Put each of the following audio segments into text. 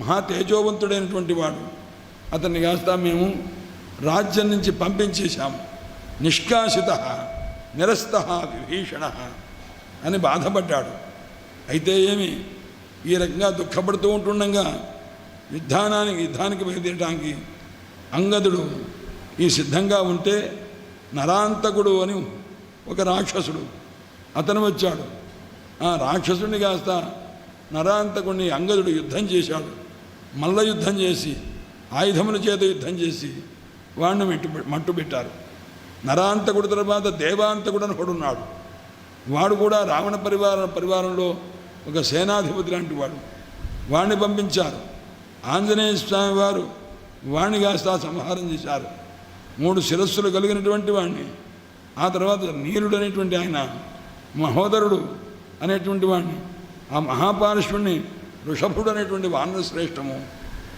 మహా తేజోవంతుడైనటువంటి వాడు. అతన్ని కాస్త మేము రాజ్యం నుంచి పంపించేశాము. నిష్కాసిత నిరస్త విభీషణ అని బాధపడ్డాడు. అయితే ఏమి ఈ రకంగా దుఃఖపడుతూ ఉంటుండగా యుద్ధానానికి యుద్ధానికి బయలుదేరడానికి అంగదుడు ఈ సిద్ధంగా ఉంటే నరాంతకుడు అని ఒక రాక్షసుడు అతను వచ్చాడు. ఆ రాక్షసుడిని కాస్త నరాంతకుడిని అంగదుడు యుద్ధం చేశాడు. మల్ల యుద్ధం చేసి ఆయుధముల చేత యుద్ధం చేసి వాడిని మెట్టు మట్టు పెట్టారు. నరాంతకుడు తర్వాత దేవాంతకుడు అని ఒకడున్నాడు వాడు కూడా రావణ పరివార పరివారంలో ఒక సేనాధిపతి లాంటి వాడు. వాణ్ణి పంపించారు. ఆంజనేయ స్వామి వారు వాణ్ణి కాస్త సంహారం చేశారు. మూడు శిరస్సులు కలిగినటువంటి వాణ్ణి ఆ తర్వాత నీలుడు అనేటువంటి ఆయన మహోదరుడు అనేటువంటి వాణ్ణి ఆ మహాపారుష్యుణ్ణి వృషభుడు అనేటువంటి వానర శ్రేష్టము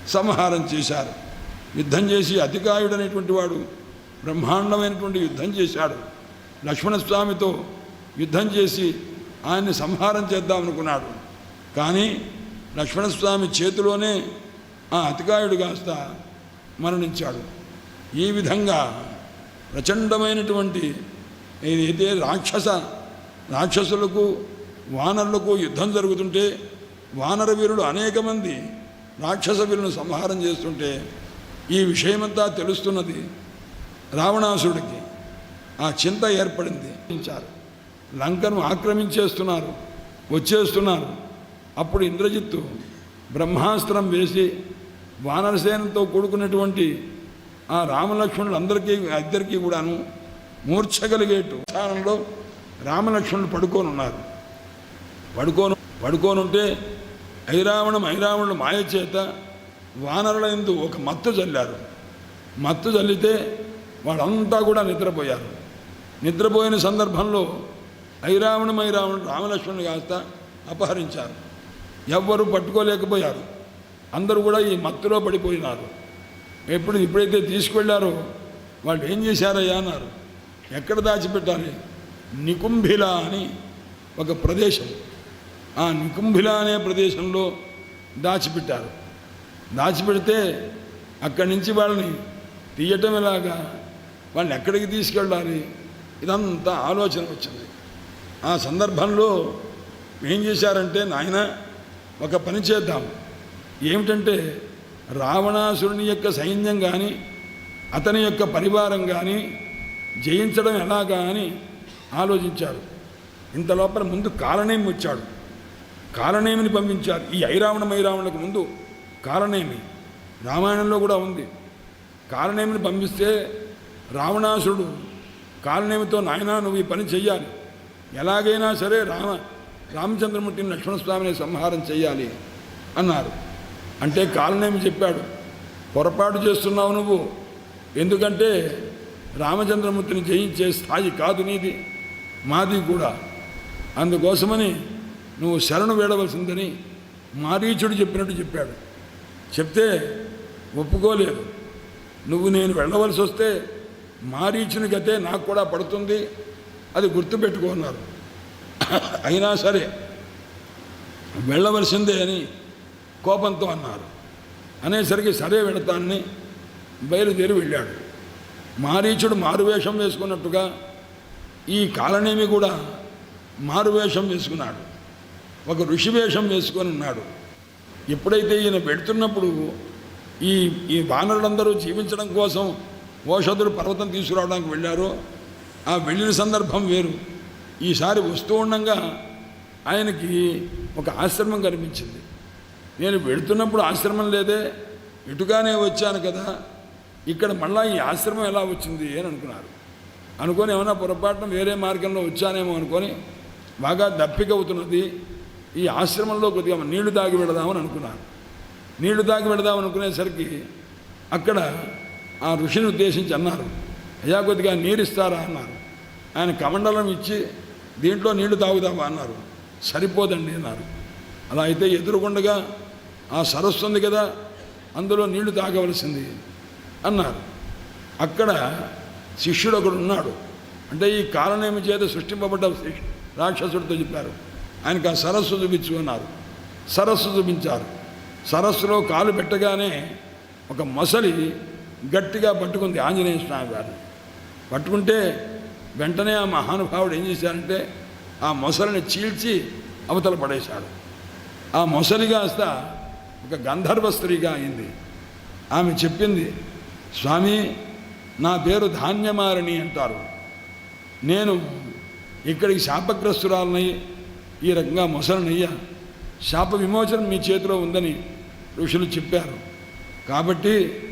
సంహారం చేశారు. యుద్ధం చేసి అతికాయుడు అనేటువంటి వాడు బ్రహ్మాండమైనటువంటి యుద్ధం చేశాడు. లక్ష్మణస్వామితో యుద్ధం చేసి ఆయన్ని సంహారం చేద్దామనుకున్నాడు. కానీ లక్ష్మణస్వామి చేతిలోనే ఆ అతికాయుడు కాస్త మరణించాడు. ఈ విధంగా ప్రచండమైనటువంటి ఏదైతే రాక్షస రాక్షసులకు వానరులకు యుద్ధం జరుగుతుంటే వానర వీరులు అనేక మంది రాక్షస వీరులను సంహారం చేస్తుంటే ఈ విషయమంతా తెలుస్తున్నది. రావణాసుడికి ఆ చింత ఏర్పడింది. లంకను ఆక్రమించేస్తున్నారు. వచ్చేస్తున్నారు. అప్పుడు ఇంద్రజిత్తు బ్రహ్మాస్త్రం వేసి వానరసేనతో కూడుకున్నటువంటి ఆ రామలక్ష్మణులందరికీ ఇద్దరికీ కూడాను మూర్ఛగలిగేటు. స్థానంలో రామలక్ష్మణులు పడుకోనున్నారు. పడుకోను పడుకోనుంటే ఐరావణం ఐరావణుడు మాయ చేత వానరుల ఎందు ఒక మత్తు చల్లారు మత్తు చల్లితే వాళ్ళంతా కూడా నిద్రపోయారు. నిద్రపోయిన సందర్భంలో ఐరావణం ఐరావణుడు రామలక్ష్మణుని కాస్త అపహరించారు. ఎవ్వరూ పట్టుకోలేకపోయారు. అందరూ కూడా ఈ మత్తులో పడిపోయినారు. ఎప్పుడు ఎప్పుడైతే తీసుకెళ్ళారో వాళ్ళు ఏం చేశారయ్యా అన్నారు. ఎక్కడ దాచిపెట్టాలి? నికుంభిల అని ఒక ప్రదేశం. ఆ నికుంభిల అనే ప్రదేశంలో దాచిపెట్టారు. దాచిపెడితే అక్కడి నుంచి వాళ్ళని తీయటం ఎలాగా? వాళ్ళని ఎక్కడికి తీసుకెళ్ళాలి? ఇదంతా ఆలోచన వచ్చింది. ఆ సందర్భంలో ఏం చేశారంటే నాయన ఒక పని చేద్దాం. ఏమిటంటే రావణాసురుని యొక్క సైన్యం కానీ అతని యొక్క పరివారం కానీ జయించడం ఎలాగా? అని ఆలోచించారు. ఇంత లోపల ముందు కాలనేమి వచ్చాడు కాలనేమిని పంపించారు? ఈ ఐరావణ మైరావణకు ముందు కాలనేమి? రామాయణంలో కూడా ఉంది. కాలనేమిని పంపిస్తే రావణాసురుడు కాలనేమితో నాయనా నువ్వు ఈ పని చెయ్యాలి. ఎలాగైనా సరే రామ రామచంద్రమూర్తిని లక్ష్మణస్వామిని సంహారం చేయాలి అన్నారు. అంటే కాలనేమి చెప్పాడు? పొరపాటు చేస్తున్నావు నువ్వు. ఎందుకంటే రామచంద్రమూర్తిని జయించే స్థాయి కాదు నీది మాది కూడా. అందుకోసమని నువ్వు శరణు వేడవలసిందని మారీచుడు చెప్పినట్టు చెప్పాడు. చెప్తే ఒప్పుకోలేదు. నువ్వు నేను వెళ్ళవలసి వస్తే మారీచుని గతే నాకు కూడా పడుతుంది. అది గుర్తుపెట్టుకున్నారు అయినా సరే వెళ్ళవలసిందే అని కోపంతో అన్నారు. అనేసరికి సరే వెళతాన్ని బయలుదేరి వెళ్ళాడు. మారీచుడు మారువేషం వేసుకున్నట్టుగా ఈ కాలనేమి కూడా మారువేషం వేసుకున్నాడు. ఒక ఋషి వేషం వేసుకొని ఉన్నాడు. ఎప్పుడైతే ఈయన పెడుతున్నప్పుడు ఈ ఈ వానరులందరూ జీవించడం కోసం ఓషధులు పర్వతం తీసుకురావడానికి వెళ్ళారో ఆ వెళ్ళిన సందర్భం వేరు. ఈసారి వస్తూ ఉండగా ఆయనకి ఒక ఆశ్రమం కనిపించింది. నేను వెళుతున్నప్పుడు ఆశ్రమం లేదే ఇటుగానే వచ్చాను కదా ఇక్కడ మళ్ళా ఈ ఆశ్రమం ఎలా వచ్చింది అని అనుకున్నారు. అనుకొని ఏమైనా పొరపాటున వేరే మార్గంలో వచ్చానేమో అనుకొని బాగా దప్పిక అవుతున్నది. ఈ ఆశ్రమంలో కొద్దిగా నీళ్ళు తాగి పెడదామని అనుకున్నాను. నీళ్ళు తాగి వెళదామని అనుకునేసరికి అక్కడ ఆ ఋషిని ఉద్దేశించి అన్నారు అయ్యా కొద్దిగా నీరు ఇస్తారా అన్నారు. ఆయన కమండలం ఇచ్చి దీంట్లో నీళ్ళు తాగుదామా? అన్నారు. సరిపోదండి అన్నారు. అలా అయితే ఎదురుకుండగా ఆ సరస్సు ఉంది కదా అందులో నీళ్ళు తాగవలసింది అన్నారు. అక్కడ శిష్యుడు ఒకడు ఉన్నాడు. అంటే ఈ కాలనేమి చేత సృష్టింపబడ్డ రాక్షసుడితో చెప్పారు. ఆయనకు ఆ సరస్సు చూపించు అన్నారు సరస్సు చూపించారు. సరస్సులో కాలు పెట్టగానే ఒక మొసలి గట్టిగా పట్టుకుంది ఆంజనేయ స్వామి గారిని పట్టుకుంటే వెంటనే ఆ మహానుభావుడు ఏం చేశారంటే ఆ మొసలిని చీల్చి అవతల పడేశాడు. ఆ మొసలి కాస్త ఒక గంధర్వ స్త్రీగా అయింది. ఆమె చెప్పింది స్వామి నా పేరు ధాన్యమారిణి అంటారు. నేను ఇక్కడికి శాపగ్రస్తురాలని ఈ రకంగా మొసలనయ్యా. శాప విమోచనం మీ చేతిలో ఉందని ఋషులు చెప్పారు. కాబట్టి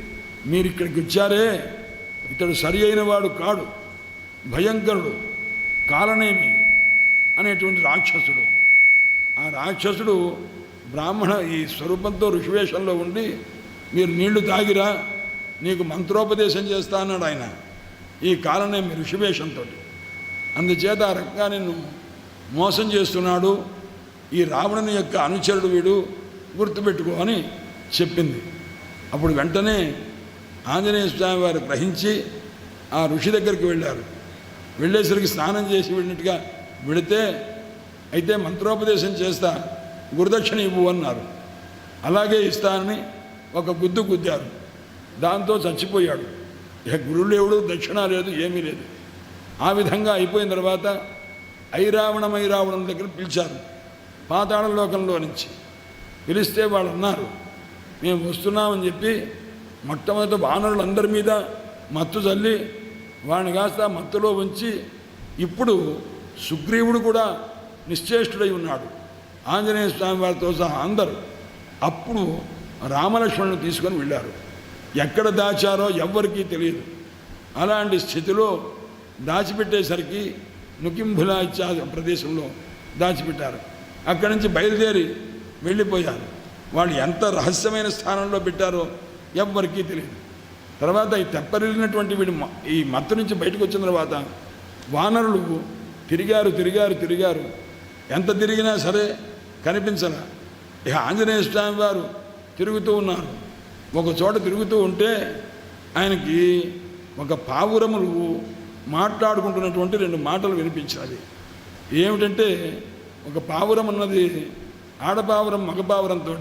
మీరు ఇక్కడికి వచ్చారే ఇతడు సరి అయిన వాడు కాడు భయంకరుడు కాలనేమి అనేటువంటి రాక్షసుడు. ఆ రాక్షసుడు బ్రాహ్మణ ఈ స్వరూపంతో ఋషివేషంలో ఉండి మీరు నీళ్ళు తాగిరా నీకు మంత్రోపదేశం చేస్తా అన్నాడు ఆయన ఈ కాలనేమి ఋషివేషంతో అందుచేత ఆ రకంగా నేను మోసం చేస్తున్నాడు. ఈ రావణుని యొక్క అనుచరుడు వీడు గుర్తుపెట్టుకో అని చెప్పింది. అప్పుడు వెంటనే ఆంజనేయ స్వామి వారు గ్రహించి ఆ ఋషి దగ్గరికి వెళ్ళారు. వెళ్ళేసరికి స్నానం చేసి వెళ్ళినట్టుగా వెళితే అయితే మంత్రోపదేశం చేస్తా గురుదక్షిణ ఇవ్వు అన్నారు. అలాగే ఇస్తానని ఒక గుద్దు గుద్దారు. దాంతో చచ్చిపోయాడు. ఇక ఎవడు దక్షిణ లేదు ఏమీ లేదు. ఆ విధంగా అయిపోయిన తర్వాత ఐరావణం ఐరావణం దగ్గర పిలిచారు. పాతాళ లోకంలో నుంచి పిలిస్తే వాళ్ళు అన్నారు మేము వస్తున్నామని చెప్పి మొట్టమొదటి వానరులందరి మీద మత్తు చల్లి వాడిని కాస్త మత్తులో ఉంచి ఇప్పుడు సుగ్రీవుడు కూడా నిశ్చేష్టుడై ఉన్నాడు. ఆంజనేయ స్వామి వారితో సహా అందరూ అప్పుడు రామలక్ష్మణుని తీసుకొని వెళ్ళారు. ఎక్కడ దాచారో ఎవ్వరికీ తెలియదు. అలాంటి స్థితిలో దాచిపెట్టేసరికి నుకింభుల ఇత్యాది ప్రదేశంలో దాచిపెట్టారు. అక్కడి నుంచి బయలుదేరి వెళ్ళిపోయారు. వాళ్ళు ఎంత రహస్యమైన స్థానంలో పెట్టారో ఎవ్వరికీ తెలియదు. తర్వాత ఈ తెప్పరిల్లినటువంటి వీడి మ- ఈ మత్తు నుంచి బయటకు వచ్చిన తర్వాత వానరులు తిరిగారు తిరిగారు తిరిగారు. ఎంత తిరిగినా సరే కనిపించలా. ఇక ఆంజనేయ స్వామి వారు తిరుగుతూ ఉన్నారు. ఒక చోట తిరుగుతూ ఉంటే ఆయనకి ఒక పావురములు మాట్లాడుకుంటున్నటువంటి రెండు మాటలు వినిపించాలి. ఏమిటంటే ఒక పావురం అన్నది ఆడపావురం మగపావురంతో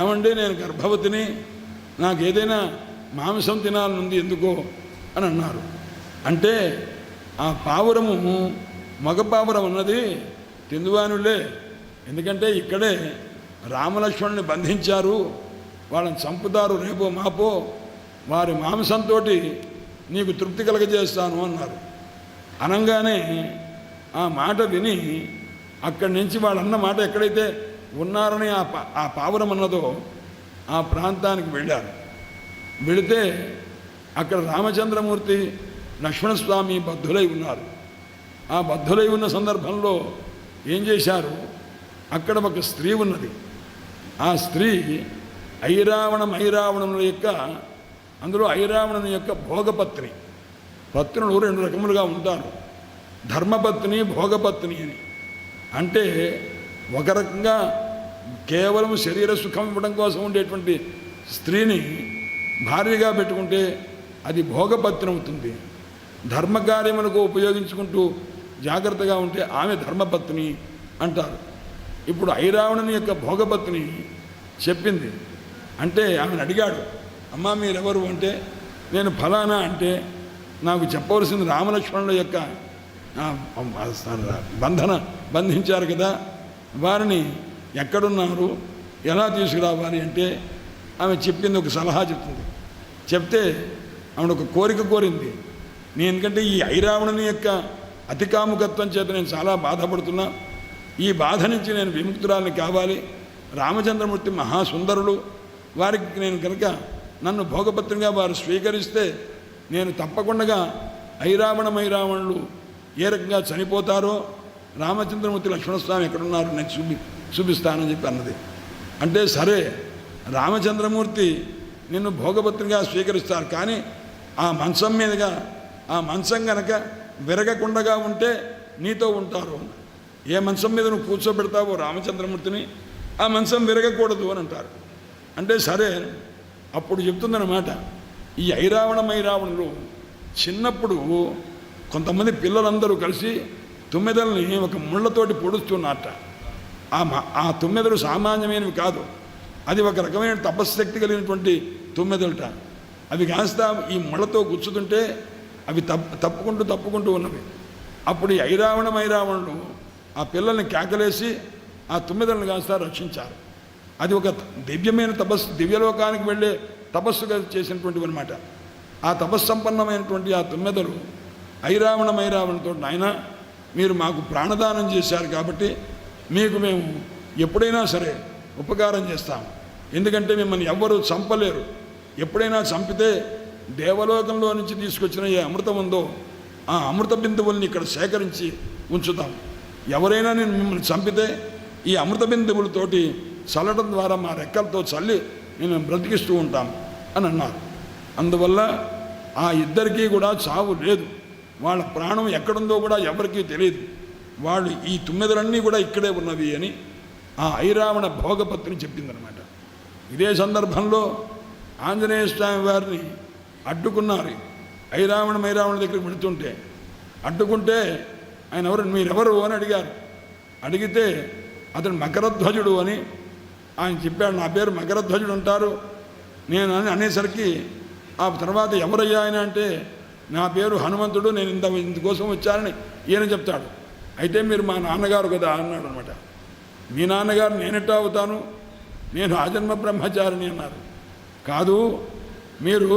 ఏమంటే నేను గర్భవతిని నాకు ఏదైనా మాంసం తినాలనుంది ఎందుకో? అని అన్నారు. అంటే ఆ పావురము మగపావురం అన్నది తిందువానులే. ఎందుకంటే ఇక్కడే రామలక్ష్మణుని బంధించారు. వాళ్ళని చంపుతారు రేపో మాపో. వారి మాంసంతో నీకు తృప్తి కలగజేస్తాను అన్నారు. అనగానే ఆ మాట విని అక్కడి నుంచి వాళ్ళు అన్న మాట ఎక్కడైతే ఉన్నారని ఆ పా ఆ పావురం అన్నదో ఆ ప్రాంతానికి వెళ్ళారు. వెళితే అక్కడ రామచంద్రమూర్తి లక్ష్మణస్వామి బద్ధులై ఉన్నారు. ఆ బద్ధులై ఉన్న సందర్భంలో ఏం చేశారు? అక్కడ ఒక స్త్రీ ఉన్నది. ఆ స్త్రీ ఐరావణం ఐరావణముల యొక్క అందులో ఐరావణుని యొక్క భోగపత్ని. పత్నులు రెండు రకములుగా ఉంటారు. ధర్మపత్ని భోగపత్ని అని. అంటే ఒక రకంగా కేవలం శరీర సుఖం ఇవ్వడం కోసం ఉండేటువంటి స్త్రీని భార్యగా పెట్టుకుంటే అది భోగపత్ని అవుతుంది. ధర్మకార్యములకు ఉపయోగించుకుంటూ జాగ్రత్తగా ఉంటే ఆమె ధర్మపత్ని అంటారు. ఇప్పుడు ఐరావణుని యొక్క భోగపత్ని చెప్పింది. అంటే ఆమెను అడిగాడు అమ్మ మీరెవరు అంటే? నేను ఫలానా అంటే నాకు చెప్పవలసింది రామలక్ష్మణుల యొక్క బంధన బంధించారు కదా. వారిని ఎక్కడున్నారు? ఎలా తీసుకురావాలి అంటే ఆమె చెప్పింది ఒక సలహా చెప్తుంది. చెప్తే ఆవిడ ఒక కోరిక కోరింది. నేను ఎందుకంటే ఈ ఐరావణుని యొక్క అతికాముకత్వం చేత నేను చాలా బాధపడుతున్నా. ఈ బాధ నుంచి నేను విముక్తురాలని కావాలి. రామచంద్రమూర్తి మహాసుందరుడు వారికి నేను కనుక నన్ను భోగపత్రిగా వారు స్వీకరిస్తే నేను తప్పకుండా ఐరావణం మైరావణులు ఏ రకంగా చనిపోతారో రామచంద్రమూర్తి లక్ష్మణస్వామి ఎక్కడున్నారు నేను చూపి చూపిస్తానని చెప్పి అన్నది. అంటే సరే రామచంద్రమూర్తి నిన్ను భోగపత్రిగా స్వీకరిస్తారు కానీ ఆ మంచం మీదుగా ఆ మంచం గనక విరగకుండగా ఉంటే నీతో ఉంటారు ఏ మంచం మీద నువ్వు కూర్చోబెడతావో రామచంద్రమూర్తిని ఆ మంచం విరగకూడదు అని అంటారు. అంటే సరే అప్పుడు చెప్తుందన్నమాట ఈ ఐరావణ ఐరావణులు చిన్నప్పుడు కొంతమంది పిల్లలందరూ కలిసి తుమ్మెదల్ని ఒక ముళ్ళతోటి పొడుస్తున్నట్ట. ఆ ఆ తుమ్మెదలు సామాన్యమైనవి కాదు. అది ఒక రకమైన తపశ్శక్తి కలిగినటువంటి తుమ్మెదలట. అవి కాస్త ఈ ముళ్ళతో గుచ్చుతుంటే అవి తప్పు తప్పుకుంటూ తప్పుకుంటూ ఉన్నవి. అప్పుడు ఈ ఐరావణం ఐరావణుడు ఆ పిల్లల్ని కేకలేసి ఆ తుమ్మెదలను కాస్త రక్షించారు. అది ఒక దివ్యమైన తపస్సు దివ్యలోకానికి వెళ్ళే తపస్సుగా చేసినటువంటివి అనమాట ఆ తపస్సంపన్నమైనటువంటి ఆ తుమ్మెదలు ఐరావణ ఐరావణతో నాయన మీరు మాకు ప్రాణదానం చేశారు కాబట్టి మీకు మేము ఎప్పుడైనా సరే ఉపకారం చేస్తాం. ఎందుకంటే మిమ్మల్ని ఎవ్వరూ చంపలేరు. ఎప్పుడైనా చంపితే దేవలోకంలో నుంచి తీసుకొచ్చిన ఏ అమృతం ఉందో ఆ అమృత బిందువుల్ని ఇక్కడ సేకరించి ఉంచుతాం. ఎవరైనా నేను మిమ్మల్ని చంపితే ఈ అమృత బిందువులతోటి చల్లడం ద్వారా మా రెక్కలతో చల్లి నేను బ్రతికిస్తూ ఉంటాం అని అన్నారు. అందువల్ల ఆ ఇద్దరికీ కూడా చావు లేదు. వాళ్ళ ప్రాణం ఎక్కడుందో కూడా ఎవరికీ తెలియదు వాళ్ళు ఈ తుమ్మెదలన్నీ కూడా ఇక్కడే ఉన్నవి అని ఆ ఐరావణ భోగపత్ని చెప్పిందనమాట ఇదే సందర్భంలో ఆంజనేయ స్వామి వారిని అడ్డుకున్నారు. ఐరావణ మైరావణ దగ్గరికి వెళుతుంటే అడ్డుకుంటే ఆయన ఎవరు మీరెవరు? అని అడిగారు. అడిగితే అతను మకరధ్వజుడు అని ఆయన చెప్పాడు నా పేరు మకరధ్వజుడు అంటారు. నేను అని అనేసరికి ఆ తర్వాత ఎవరయ్యా ఆయన అంటే నా పేరు హనుమంతుడు నేను ఇంత ఇందుకోసం వచ్చానని ఈయన చెప్తాడు. అయితే మీరు మా నాన్నగారు కదా అన్నాడు అనమాట మీ నాన్నగారు నేనెట్టా అవుతాను? నేను ఆజన్మ బ్రహ్మచారిని అన్నారు. కాదు మీరు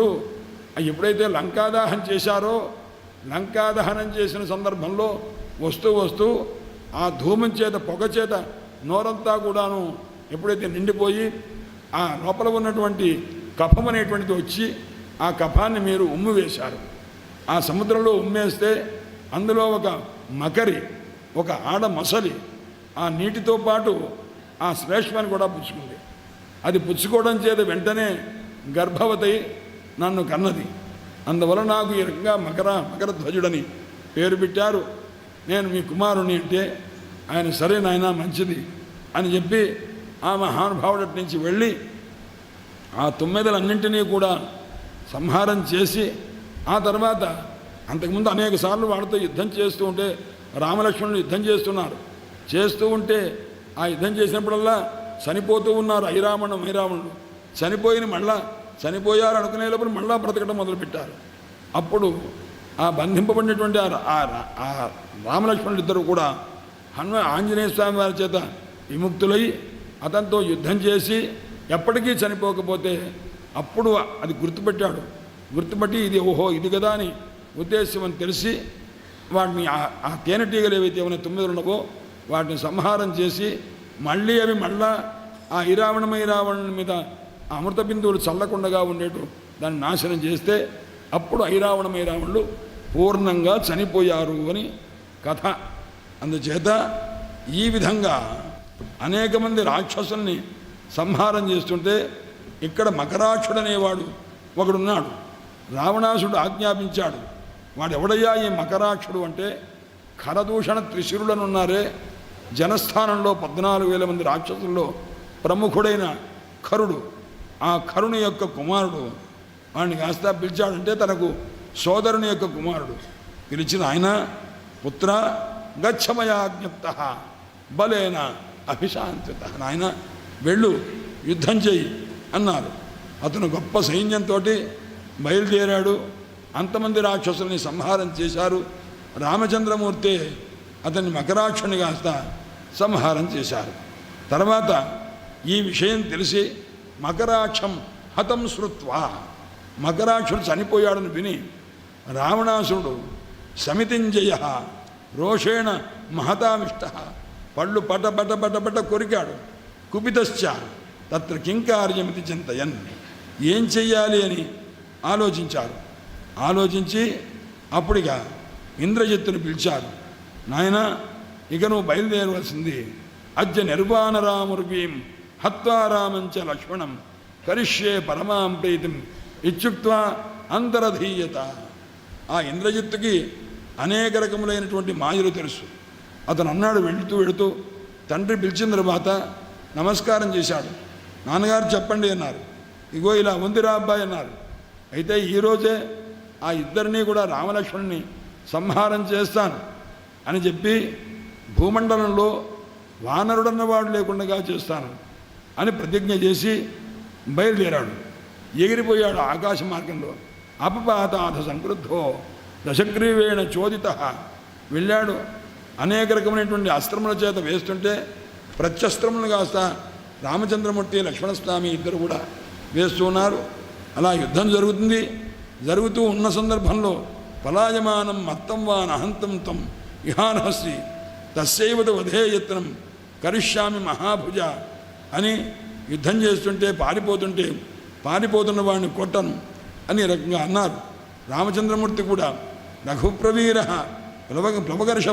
ఎప్పుడైతే లంకాదాహం చేశారో లంకాదహనం చేసిన సందర్భంలో వస్తూ వస్తూ ఆ ధూమం చేత పొగ చేత నోరంతా కూడాను ఎప్పుడైతే నిండిపోయి ఆ లోపల ఉన్నటువంటి కఫం అనేటువంటిది వచ్చి ఆ కఫాన్ని మీరు ఉమ్ము వేశారు. ఆ సముద్రంలో ఉమ్మేస్తే అందులో ఒక మకరి ఒక ఆడ మసలి ఆ నీటితో పాటు ఆ శ్లేష్మాన్ని కూడా పుచ్చుకుంది. అది పుచ్చుకోవడం చేత వెంటనే గర్భవతి నన్ను కన్నది. అందువల్ల నాకు ఈ రకంగా మకర మకర ధ్వజుడని పేరు పెట్టారు. నేను మీ కుమారుని అంటే ఆయన సరే నాయన మంచిది అని చెప్పి ఆ మహానుభావుడి నుంచి వెళ్ళి ఆ తొమ్మిదలన్నింటినీ కూడా సంహారం చేసి ఆ తర్వాత అంతకుముందు అనేక సార్లు వాళ్ళతో యుద్ధం చేస్తూ ఉంటే రామలక్ష్మణులు యుద్ధం చేస్తున్నారు. చేస్తూ ఉంటే ఆ యుద్ధం చేసినప్పుడల్లా చనిపోతూ ఉన్నారు ఐరావణం ఐరావణుడు చనిపోయిన మళ్ళా చనిపోయారు అనుకునే లోపల మళ్ళా బ్రతకడం మొదలుపెట్టారు. అప్పుడు ఆ బంధింపబడినటువంటి ఆ రా- ఆ రామలక్ష్మణులు ఇద్దరు కూడా హనుమ ఆంజనేయ స్వామి వారి చేత విముక్తులై అతనితో యుద్ధం చేసి ఎప్పటికీ చనిపోకపోతే అప్పుడు అది గుర్తుపెట్టాడు. గుర్తుపట్టి ఇది ఓహో ఇది కదా అని ఉద్దేశం అని తెలిసి వాటిని ఆ- తేనెటీగలు ఏవైతే ఏమైనా తొమ్మిది ఉన్నవో వాటిని సంహారం చేసి మళ్ళీ అవి మళ్ళా ఆ ఇరావణమై రావణుని మీద ఆ అమృత బిందువులు చల్లకుండగా ఉండేటు దాన్ని నాశనం చేస్తే అప్పుడు ఐరావణమై రావణులు పూర్ణంగా చనిపోయారు అని కథ. అందుచేత ఈ విధంగా అనేక మంది రాక్షసుల్ని సంహారం చేస్తుంటే ఇక్కడ మకరాక్షుడు అనేవాడు ఒకడున్నాడు. రావణాసుడు ఆజ్ఞాపించాడు. వాడు ఎవడయ్యా ఈ మకరాక్షుడు అంటే ఖరదూషణ త్రిశిరులను ఉన్నారే జనస్థానంలో పద్నాలుగు వేల మంది రాక్షసుల్లో ప్రముఖుడైన ఖరుడు. ఆ ఖరుని యొక్క కుమారుడు వాడిని కాస్త పిలిచాడంటే తనకు సోదరుని యొక్క కుమారుడు. పిలిచిన ఆయన పుత్ర గచ్చమయాజ్ఞప్త బలేన అభిశాంతిత. నాయన వెళ్ళు యుద్ధం చెయ్యి అన్నారు. అతను గొప్ప సైన్యంతో బయలుదేరాడు. అంతమంది రాక్షసుల్ని సంహారం చేశారు. రామచంద్రమూర్తి అతన్ని మకరాక్షుని కాస్త సంహారం చేశారు. తర్వాత ఈ విషయం తెలిసి మకరాక్షం హతం శృత్వా. మకరాక్షుడు చనిపోయాడని విని రావణాసురుడు సమితింజయ రోషేణ మహతామిష్ట పళ్ళు పట పట పట పట కొరికాడు. కుపితశ్చ తత్ర కింకార్యమితి చింతయన్. ఏం చెయ్యాలి అని ఆలోచించారు ఆలోచించి అప్పుడిగా ఇంద్రజిత్తును పిలిచారు నాయన ఇక నువ్వు బయలుదేరవలసింది అద్య నిర్వాణరామృగీం హత్వారామంచ లక్ష్మణం కరిష్యే పరమాం ప్రీతిం ఇచ్చుక్వా అంతరధీయత. ఆ ఇంద్రజిత్తుకి అనేక రకములైనటువంటి మాయలు తెలుసు. అతను అన్నాడు వెళుతూ వెళుతూ తండ్రి పిలిచిన తర్వాత నమస్కారం చేశాడు. నాన్నగారు చెప్పండి అన్నారు. ఇగో ఇలా ఉందిరా అబ్బాయి అన్నారు. అయితే ఈరోజే ఆ ఇద్దరిని కూడా రామలక్ష్మణుని సంహారం చేస్తాను అని చెప్పి భూమండలంలో వానరుడన్నవాడు లేకుండా చేస్తాను అని ప్రతిజ్ఞ చేసి బయలుదేరాడు. ఎగిరిపోయాడు ఆకాశ మార్గంలో. అపపాతాథ సంక్రుద్ధో దశగ్రీవేణ చోదిత. వెళ్ళాడు. అనేక రకమైనటువంటి అస్త్రముల చేత వేస్తుంటే ప్రత్యస్త్రములు కాస్త రామచంద్రమూర్తి లక్ష్మణస్వామి ఇద్దరు కూడా వేస్తూ ఉన్నారు. అలా యుద్ధం జరుగుతుంది. జరుగుతూ ఉన్న సందర్భంలో పలాయమానం మత్తం వాన్ అహంతం తం ఇహానహస్సి వధే వధేయత్నం కరిష్యామి మహాభుజ అని యుద్ధం చేస్తుంటే పారిపోతుంటే పారిపోతున్న వాడిని కొట్టను అని రకంగా అన్నారు. రామచంద్రమూర్తి కూడా రఘుప్రవీర ప్లవగ ప్లవగర్ష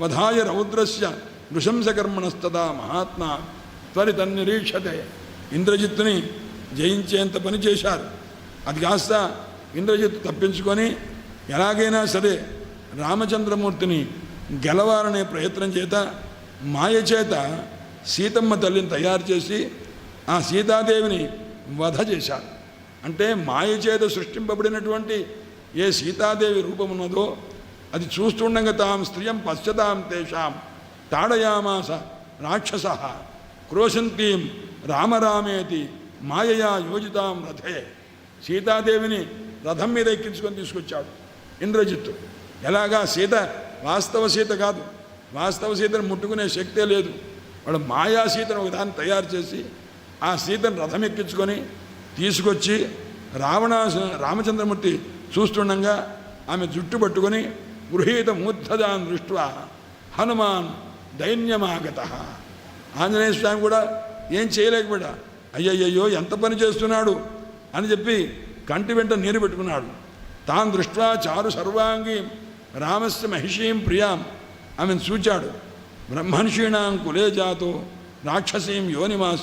వధాయ రౌద్రస్య నృశంసకర్మణస్తదా మహాత్మ త్వరితన్నిరీక్షతే ఇంద్రజిత్తుని జయించేంత పని చేశారు. అది కాస్త ఇంద్రజిత్తు తప్పించుకొని ఎలాగైనా సరే రామచంద్రమూర్తిని గెలవాలనే ప్రయత్నం చేత మాయ చేత సీతమ్మ తల్లిని తయారు చేసి ఆ సీతాదేవిని వధ చేశారు. అంటే మాయ చేత సృష్టింపబడినటువంటి ఏ సీతాదేవి రూపమున్నదో అది చూస్తుండగా తాం స్త్రియం పశ్చతాం తేషాం తాడయామాస రాక్షస క్రోశంతీం రామరామేతి మాయయా యోజితాం రథే. సీతాదేవిని రథం మీద ఎక్కించుకొని తీసుకొచ్చాడు ఇంద్రజిత్తు. ఎలాగా సీత వాస్తవ సీత కాదు. వాస్తవ సీతను ముట్టుకునే శక్తే లేదు. వాడు మాయా సీతను ఒకదాన్ని తయారు చేసి ఆ సీతను రథం ఎక్కించుకొని తీసుకొచ్చి రావణ రామచంద్రమూర్తి చూస్తుండగా ఆమె జుట్టు పట్టుకొని గృహీత దృష్ట్యా హనుమాన్ దైన్యమాగత. ఆంజనేయ స్వామి కూడా ఏం చేయలేకపోయా అయ్యయ్యో ఎంత పని చేస్తున్నాడు అని చెప్పి కంటి వెంట నీరు పెట్టుకున్నాడు. తాను దృష్ట్యా చారు సర్వాంగి రామస్య మహిషీం ప్రియాం ఆమెను చూచాడు బ్రహ్మర్షీణాం కులే జాతో రాక్షసీం యోనిమాస్